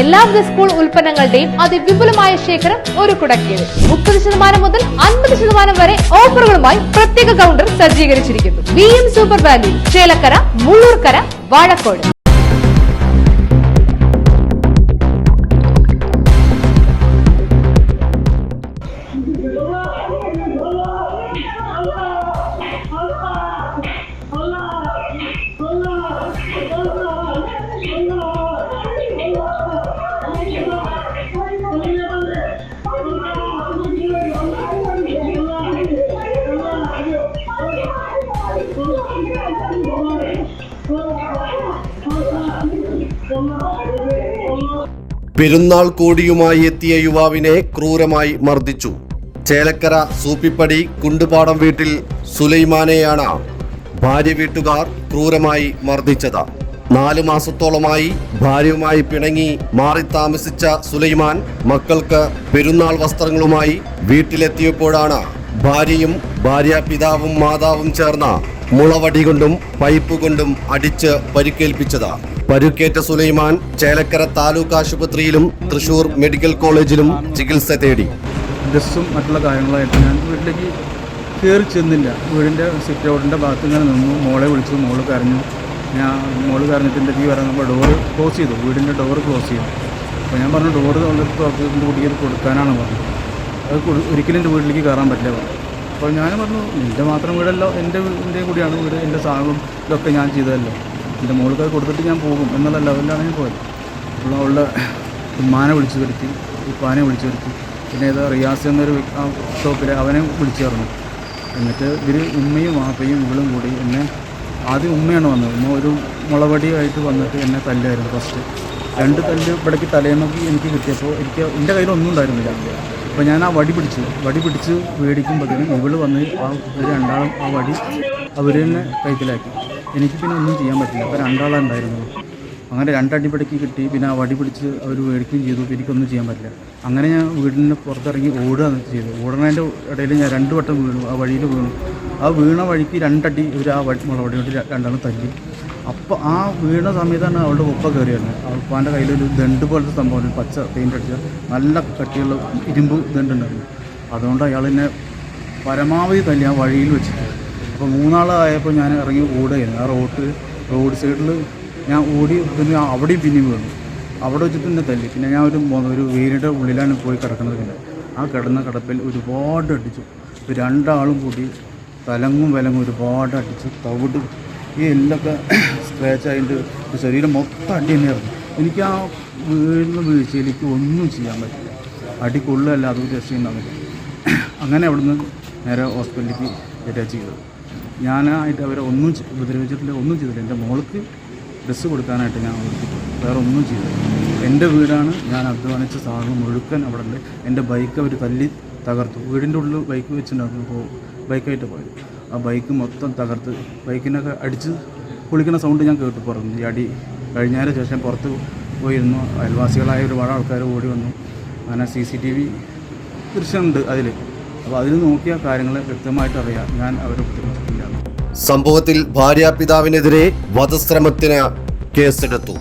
എല്ലാവിധ സ്കൂൾ ഉൽപ്പന്നങ്ങളുടെയും അതിവിപുലമായ ശേഖരം ഒരു കുടക്കീഴിൽ. മുപ്പത് ശതമാനം മുതൽ അൻപത് ശതമാനം വരെ ഓഫറുകളുമായി പ്രത്യേക കൗണ്ടർ സജ്ജീകരിച്ചിരിക്കുന്നു. V M super value Chelakkara Mullurkara Vazhakkode. പെരുന്നാൾ കോടിയുമായി എത്തിയ യുവാവിനെ ക്രൂരമായി മർദ്ദിച്ചു. ചേലക്കര സൂപ്പിപ്പടി കുണ്ടുപാടം വീട്ടിൽ സുലൈമാനെയാണ് ഭാര്യ വീട്ടുകാർ ക്രൂരമായി മർദ്ദിച്ചത്. നാല് മാസത്തോളമായി ഭാര്യയുമായി പിണങ്ങി മാറി താമസിച്ച സുലൈമാൻ മക്കൾക്ക് പെരുന്നാൾ വസ്ത്രങ്ങളുമായി വീട്ടിലെത്തിയപ്പോഴാണ് ഭാര്യയും ഭാര്യ പിതാവും മാതാവും ചേർന്ന മുളവടി കൊണ്ടും പൈപ്പ് കൊണ്ടും അടിച്ച് പരിക്കേൽപ്പിച്ചത്. പരുക്കേറ്റ സുലൈമാൻ ചേലക്കര താലൂക്ക് ആശുപത്രിയിലും തൃശൂർ മെഡിക്കൽ കോളേജിലും ചികിത്സ തേടി. ഡ്രസ്സും മറ്റുള്ള കാര്യങ്ങളായിട്ട് ഞാൻ വീട്ടിലേക്ക് കയറി ചെന്നില്ല. വീടിന്റെ സിറ്റ് ഔട്ടിന്റെ ഭാഗത്ത് ഇങ്ങനെ നിന്നു. മോളെ വിളിച്ചു. മോൾ കരഞ്ഞു. ഞാൻ മോൾ കരഞ്ഞിട്ട് എന്റെ തീ ഇറങ്ങുമ്പോൾ ഡോറ് ക്ലോസ് ചെയ്തു. വീടിന്റെ ഡോറ് ക്ലോസ് ചെയ്തു. അപ്പോൾ ഞാൻ പറഞ്ഞു ഡോറ് തുറന്നിട്ട് കുട്ടിക്ക് കൊടുക്കാനാണ് പറഞ്ഞത്. അത് ഒരിക്കലും എന്റെ വീട്ടിലേക്ക് കയറാൻ പറ്റില്ല പറഞ്ഞു. അപ്പോൾ ഞാൻ പറഞ്ഞു എന്റെ മാത്രം വീടല്ലോ എന്റെ എന്റെ കൂടിയാണ് വീട് എന്റെ സാധനവും ഇതൊക്കെ ഞാൻ ചെയ്തതല്ലോ. എന്റെ മോൾക്ക് അത് കൊടുത്തിട്ട് ഞാൻ പോകും എന്നുള്ള ലെവലിലാണ് ഞാൻ പോയത്. അപ്പോൾ അവളുടെ ഉമ്മാനെ വിളിച്ചു വരുത്തി ഉപ്പാനെ വിളിച്ചു വരുത്തി. പിന്നെ ഏതാ റിയാസ് എന്നൊരു ഷോപ്പിൽ അവനെ വിളിച്ചു പറഞ്ഞു. എന്നിട്ട് ഇവർ ഉമ്മയും വാപ്പയും ഇവളും കൂടി എന്നെ ആദ്യം ഉമ്മയാണ് വന്നത്. ഉമ്മ ഒരു മുളവടിയായിട്ട് വന്നിട്ട് എന്നെ തല്ലായിരുന്നു ഫസ്റ്റ് രണ്ട് തല്ല് ഇവിടേക്ക് തലേന്നൊക്കെ എനിക്ക് കിട്ടിയപ്പോൾ എനിക്ക് എന്റെ കയ്യിലൊന്നും ഉണ്ടായിരുന്നില്ല. അപ്പോൾ ഞാൻ ആ വടി പിടിച്ചു. വടി പിടിച്ച് മേടിക്കുമ്പോഴത്തേനും ഇവൾ വന്ന് ആ ഇവർ രണ്ടാളും ആ വടി അവർ തന്നെ കൈക്കലാക്കി. എനിക്ക് പിന്നെ ഒന്നും ചെയ്യാൻ പറ്റില്ല. അപ്പോൾ രണ്ടാളാണ് ഉണ്ടായിരുന്നത്. അങ്ങനെ രണ്ടടിപടിക്ക് കിട്ടി. പിന്നെ ആ വടി പിടിച്ച് അവർ മേടിക്കുകയും ചെയ്തു. എനിക്കൊന്നും ചെയ്യാൻ പറ്റില്ല. അങ്ങനെ ഞാൻ വീടിന് പുറത്തിറങ്ങി ഓടുകയാണ് ചെയ്തു ഓടുന്നതിന്റെ ഇടയിൽ ഞാൻ രണ്ട് വട്ടം വീണു. ആ വഴിയിൽ വീണു. ആ വീണ വഴിക്ക് രണ്ടടി ഇവർ ആ വടി മുളവടി കൊണ്ട് രണ്ടാളും തല്ലി. അപ്പോൾ ആ വീണ സമയത്താണ് അവളുടെ ഉപ്പ കയറിയായിരുന്നു ഉപ്പാന്റെ കയ്യിലൊരു ദണ്ട് പോലത്തെ സംഭവം പച്ച പെയിന്റ് അടിച്ച നല്ല കട്ടിയുള്ള ഇരുമ്പ് ദണ്ടുണ്ടായിരുന്നു. അതുകൊണ്ട് അയാൾ എന്നെ പരമാവധി തല്ലി ആ വഴിയിൽ വെച്ചിട്ട്. അപ്പോൾ മൂന്നാളായപ്പോൾ ഞാൻ ഇറങ്ങി ഓടുകയായിരുന്നു. ആ റോഡ് റോഡ് സൈഡിൽ ഞാൻ ഓടി പിന്നെ അവിടെയും പിന്നെയും വീണു. അവിടെ വെച്ചിട്ട് തന്നെ തല്ലി. പിന്നെ ഞാൻ ഒരു ഒരു വീടിന്റെ ഉള്ളിലാണ് പോയി കിടക്കുന്നത് പിന്നെ. ആ കിടന്ന കിടപ്പിൽ ഒരുപാട് അടിച്ചു. രണ്ടാളും കൂടി തലങ്ങും വിലങ്ങും ഒരുപാട് അടിച്ച് തവിട് ഈ എല്ലൊക്കെ സ്ക്രാച്ച് ആയിട്ട് ശരീരം മൊത്തം അടി തന്നെയായിരുന്നു എനിക്ക് ആ വീഴുന്ന വീഴ്ചയിലേക്ക് ഒന്നും ചെയ്യാൻ പറ്റില്ല. അടി അതും ടെസ്റ്റ് രക്ഷയുണ്ടാവില്ല അങ്ങനെ അവിടുന്ന് നേരെ ഹോസ്പിറ്റലിലേക്ക് അറ്റാച്ച് ചെയ്തത് ഞാനായിട്ട് അവരെ ഒന്നും ഉപദ്രവിച്ചിട്ടില്ല ഒന്നും ചെയ്തില്ല. എന്റെ മോൾക്ക് ഡ്രസ്സ് കൊടുക്കാനായിട്ട് ഞാൻ അവർക്ക് വേറെ ഒന്നും ചെയ്തില്ല. എന്റെ വീടാണ് ഞാൻ അധ്വാനിച്ച സാധനം മുഴുക്കൻ അവിടെ ഉണ്ട് എന്റെ ബൈക്ക് അവർ തല്ലി തകർത്തു. വീടിന്റെ ഉള്ളിൽ ബൈക്ക് വെച്ചിട്ടുണ്ടായിരുന്നു. ബൈക്കായിട്ട് പോയത്. ആ ബൈക്ക് മൊത്തം തകർത്ത്. ബൈക്കിനൊക്കെ അടിച്ച് പൊളിക്കുന്ന സൗണ്ട് ഞാൻ കേട്ടു പുറത്ത്. ഈ അടി കഴിഞ്ഞതിന് ശേഷം പുറത്ത് പോയിരുന്നു. അയൽവാസികളായ ഒരുപാട് ആൾക്കാർ ഓടി വന്നു. അങ്ങനെ സി സി ടി വി ദൃശ്യമുണ്ട് അതിൽ അപ്പോൾ അതിൽ നോക്കിയ കാര്യങ്ങൾ വ്യക്തമായിട്ട് അറിയാം. ഞാൻ അവരെ ബുദ്ധിമുട്ടില്ല സംഭവത്തിൽ ഭാര്യാപിതാവിനെതിരെ വധശ്രമത്തിന് കേസെടുത്തു.